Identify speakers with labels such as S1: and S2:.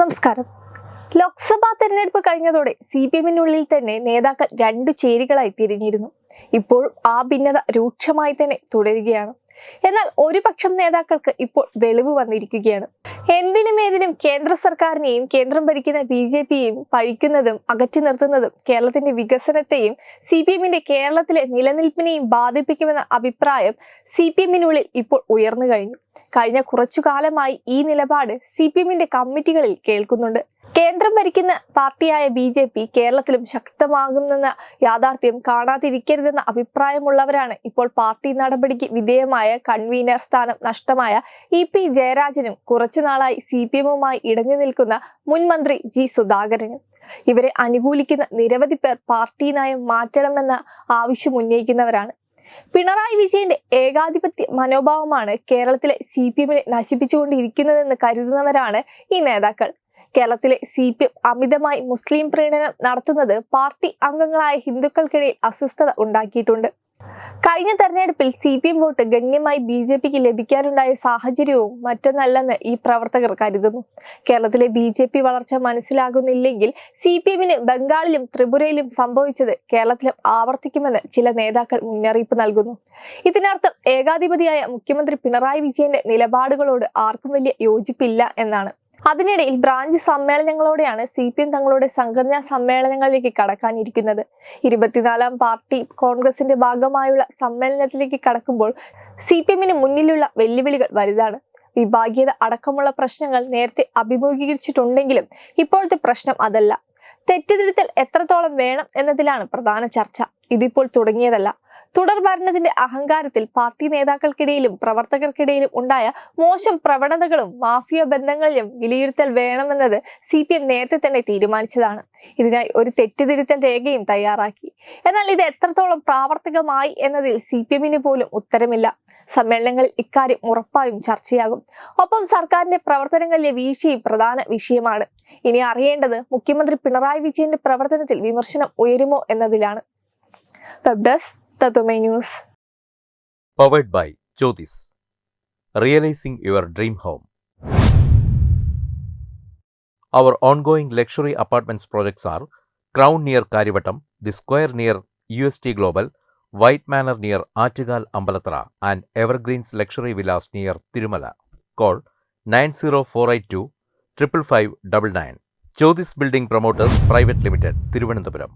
S1: നമസ്കാരം. ലോക്സഭാ തെരഞ്ഞെടുപ്പ് കഴിഞ്ഞതോടെ സി പി എമ്മിനുള്ളിൽ തന്നെ നേതാക്കൾ രണ്ടു ചേരികളായി തിരിഞ്ഞിരുന്നു. ഇപ്പോൾ ആ ഭിന്നത രൂക്ഷമായി തന്നെ തുടരുകയാണ്. എന്നാൽ ഒരു പക്ഷം നേതാക്കൾക്ക് ഇപ്പോൾ വെളിവ് വന്നിരിക്കുകയാണ്. എന്തിനും ഏതിനും കേന്ദ്ര സർക്കാരിനെയും കേന്ദ്രം ഭരിക്കുന്ന ബി ജെ പിയെയും പഴിക്കുന്നതും അകറ്റി നിർത്തുന്നതും കേരളത്തിന്റെ വികസനത്തെയും സി പി എമ്മിന്റെ കേരളത്തിലെ നിലനിൽപ്പിനെയും ബാധിപ്പിക്കുമെന്ന അഭിപ്രായം സി പി എമ്മിനുള്ളിൽ ഇപ്പോൾ ഉയർന്നു കഴിഞ്ഞു. കഴിഞ്ഞ കുറച്ചു കാലമായി ഈ നിലപാട് സി പി എമ്മിന്റെ കമ്മിറ്റികളിൽ കേൾക്കുന്നുണ്ട്. കേന്ദ്രം ഭരിക്കുന്ന പാർട്ടിയായ ബി ജെ പി കേരളത്തിലും ശക്തമാകുമെന്ന യാഥാർത്ഥ്യം കാണാതിരിക്കരുതെന്ന അഭിപ്രായമുള്ളവരാണ് ഇപ്പോൾ പാർട്ടി നടപടിക്ക് വിധേയമായ കൺവീനർ സ്ഥാനം നഷ്ടമായ ഇ പി ജയരാജനും കുറച്ചു നാളായി സി പി എമ്മുമായി ഇടഞ്ഞു നിൽക്കുന്ന മുൻ മന്ത്രി ജി സുധാകരനും. ഇവരെ അനുകൂലിക്കുന്ന നിരവധി പേർ പാർട്ടി നയം മാറ്റണമെന്ന ആവശ്യം ഉന്നയിക്കുന്നവരാണ്. പിണറായി വിജയന്റെ ഏകാധിപത്യ മനോഭാവമാണ് കേരളത്തിലെ സി പി എമ്മിനെ നശിപ്പിച്ചുകൊണ്ടിരിക്കുന്നതെന്ന് കരുതുന്നവരാണ് ഈ നേതാക്കൾ. കേരളത്തിലെ സി പി എം അമിതമായി മുസ്ലിം പ്രീണനം നടത്തുന്നത് പാർട്ടി അംഗങ്ങളായ ഹിന്ദുക്കൾക്കിടയിൽ അസ്വസ്ഥത ഉണ്ടാക്കിയിട്ടുണ്ട്. കഴിഞ്ഞ തെരഞ്ഞെടുപ്പിൽ സി പി എം വോട്ട് ഗണ്യമായി ബി ജെ പിക്ക് ലഭിക്കാനുണ്ടായ സാഹചര്യവും മറ്റൊന്നല്ലെന്ന് ഈ പ്രവർത്തകർ കരുതുന്നു. കേരളത്തിലെ ബി ജെ പി വളർച്ച മനസ്സിലാകുന്നില്ലെങ്കിൽ സി പി എമ്മിന് ബംഗാളിലും ത്രിപുരയിലും സംഭവിച്ചത് കേരളത്തിലും ആവർത്തിക്കുമെന്ന് ചില നേതാക്കൾ മുന്നറിയിപ്പ് നൽകുന്നു. ഇതിനർത്ഥം ഏകാധിപതിയായ മുഖ്യമന്ത്രി പിണറായി വിജയന്റെ നിലപാടുകളോട് ആർക്കും വലിയ യോജിപ്പില്ല എന്നാണ്. അതിനിടയിൽ ബ്രാഞ്ച് സമ്മേളനങ്ങളോടെയാണ് സി പി എം തങ്ങളുടെ സംഘടനാ സമ്മേളനങ്ങളിലേക്ക് കടക്കാനിരിക്കുന്നത്. ഇരുപത്തിനാലാം പാർട്ടി കോൺഗ്രസിന്റെ ഭാഗമായുള്ള സമ്മേളനത്തിലേക്ക് കടക്കുമ്പോൾ സി പി എമ്മിന് മുന്നിലുള്ള വെല്ലുവിളികൾ വലുതാണ്. വിഭാഗീയത അടക്കമുള്ള പ്രശ്നങ്ങൾ നേരത്തെ അഭിമുഖീകരിച്ചിട്ടുണ്ടെങ്കിലും ഇപ്പോഴത്തെ പ്രശ്നം അതല്ല. തെറ്റിതിരുത്തൽ എത്രത്തോളം വേണം എന്നതിലാണ് പ്രധാന ചർച്ച. ഇതിപ്പോൾ തുടങ്ങിയതല്ല. തുടർ ഭരണത്തിന്റെ അഹങ്കാരത്തിൽ പാർട്ടി നേതാക്കൾക്കിടയിലും പ്രവർത്തകർക്കിടയിലും ഉണ്ടായ മോശം പ്രവണതകളും മാഫിയ ബന്ധങ്ങളിലും വിലയിരുത്തൽ വേണമെന്നത് സി പി എം നേരത്തെ തന്നെ തീരുമാനിച്ചതാണ്. ഇതിനായി ഒരു തെറ്റുതിരുത്തൽ രേഖയും തയ്യാറാക്കി. എന്നാൽ ഇത് എത്രത്തോളം പ്രാവർത്തികമായി എന്നതിൽ സി പി എമ്മിന് പോലും ഉത്തരമില്ല. സമ്മേളനങ്ങളിൽ ഇക്കാര്യം ഉറപ്പായും ചർച്ചയാകും. ഒപ്പം സർക്കാരിന്റെ പ്രവർത്തനങ്ങളിലെ വീഴ്ചയും പ്രധാന വിഷയമാണ്. ഇനി അറിയേണ്ടത് മുഖ്യമന്ത്രി പിണറായി വിജയന്റെ പ്രവർത്തനത്തിൽ വിമർശനം ഉയരുമോ എന്നതിലാണ്. Web desk തത്വമേ news
S2: powered by Jyotis. Realizing your dream home. Our ongoing luxury apartments projects are Crown near Karivattam, The Square near UST Global, White Manor near Artigal Ambalatra, and Evergreens Luxury Villas near Tirumala. Call 90482 55599. Jyotis Building Promoters Private Limited, Thiruvananthapuram.